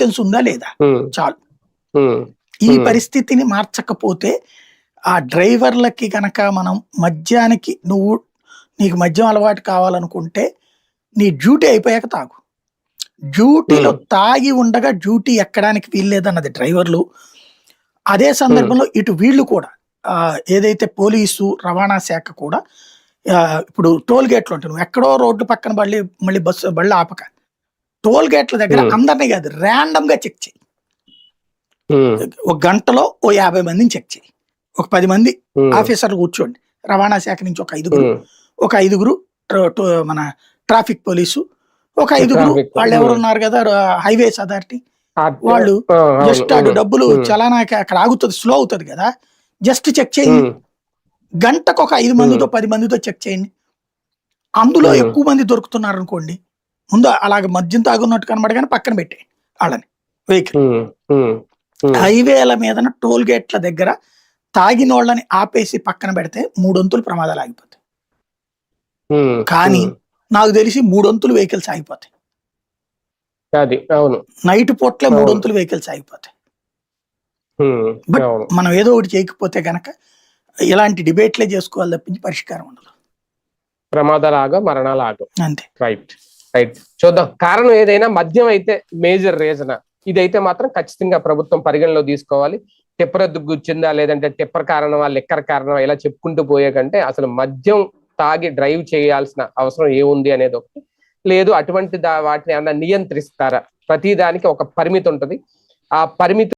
Licence ఉందా లేదా? చాలు. ఈ. పరిస్థితిని మార్చకపోతే ఆ డ్రైవర్లకి గనక మనం మద్యానికి నువ్వు నీకు మద్యం అలవాటు కావాలనుకుంటే నీ డ్యూటీ అయిపోయాక తాగు. డ్యూటీలో. తాగి ఉండగా డ్యూటీ ఎక్కడానికి వీల్లేదన్నది డ్రైవర్లు. అదే సందర్భంలో ఇటు వీళ్ళు కూడా ఏదైతే పోలీసు రవాణా శాఖ కూడా ఇప్పుడు టోల్ గేట్లు ఉంటాయి నువ్వు ఎక్కడో రోడ్డు పక్కన బళ్ళి మళ్ళీ బస్సు బళ్ళు ఆపక. టోల్ గేట్ల దగ్గర. అందరినీ కాదు ర్యాండమ్గా చెక్ చేయి. ఒక గంటలో ఓ యాభై మందిని చెక్ చేయి. ఒక పది మంది ఆఫీసర్లు కూర్చోండి. రవాణా శాఖ నుంచి ఒక ఐదుగురు ఒక ఐదుగురు మన ట్రాఫిక్ పోలీసు ఒక ఐదుగురు వాళ్ళు ఎవరు. ఉన్నారు కదా హైవేస్ అథారిటీ. వాళ్ళు జస్ట్ అటు డబ్బులు చలానాకి అక్కడ ఆగుతుంది స్లో అవుతుంది కదా. జస్ట్ చెక్ చేయండి గంటకు ఒక ఐదు మందితో పది మందితో చెక్ చేయండి. అందులో. ఎక్కువ మంది దొరుకుతున్నారు అనుకోండి ముందు అలాగ మద్యం తాగున్నట్టు కనబడగానే పక్కన పెట్టేయండి వాళ్ళని వెహికల్. హైవేల మీదన టోల్ గేట్ల దగ్గర తాగిన వాళ్ళని ఆపేసి పక్కన పెడితే మూడొంతులు ప్రమాదాలు ఆగిపోతాయి. కానీ నాకు తెలిసి మూడొంతులు వెహికల్స్ ఆగిపోతాయి. అది అవును. నైట్ పూట్లే. మూడొంతులు వెహికల్స్ ఆగిపోతాయి. అవును. మనం ఏదో ఒకటి చేయకపోతే గనక ఇలాంటి డిబేట్లే చేసుకోవాలి తప్పించి పరిష్కారం ఉండదు. ప్రమాదాలు ఆగ మరణాలు ఆగ అంతే. రైట్. రైట్ చూద్దాం. కారణం ఏదైనా మద్యం అయితే మేజర్ రీజన్ ఇదైతే మాత్రం ఖచ్చితంగా ప్రభుత్వం పరిగణలో తీసుకోవాలి. టిప్పర్ గుచ్చిందా లేదంటే టిప్పర్ కారణమా లిక్కర్ కారణమా ఇలా చెప్పుకుంటూ పోయే కంటే అసలు మద్యం తాగి డ్రైవ్ చేయాల్సిన అవసరం ఏముంది అనేది ఒకటి. లేదు అటువంటి దా- వాటిని ఏమన్నా నియంత్రిస్తారా? ప్రతి దానికి ఒక పరిమితి ఉంటది. ఆ పరిమితి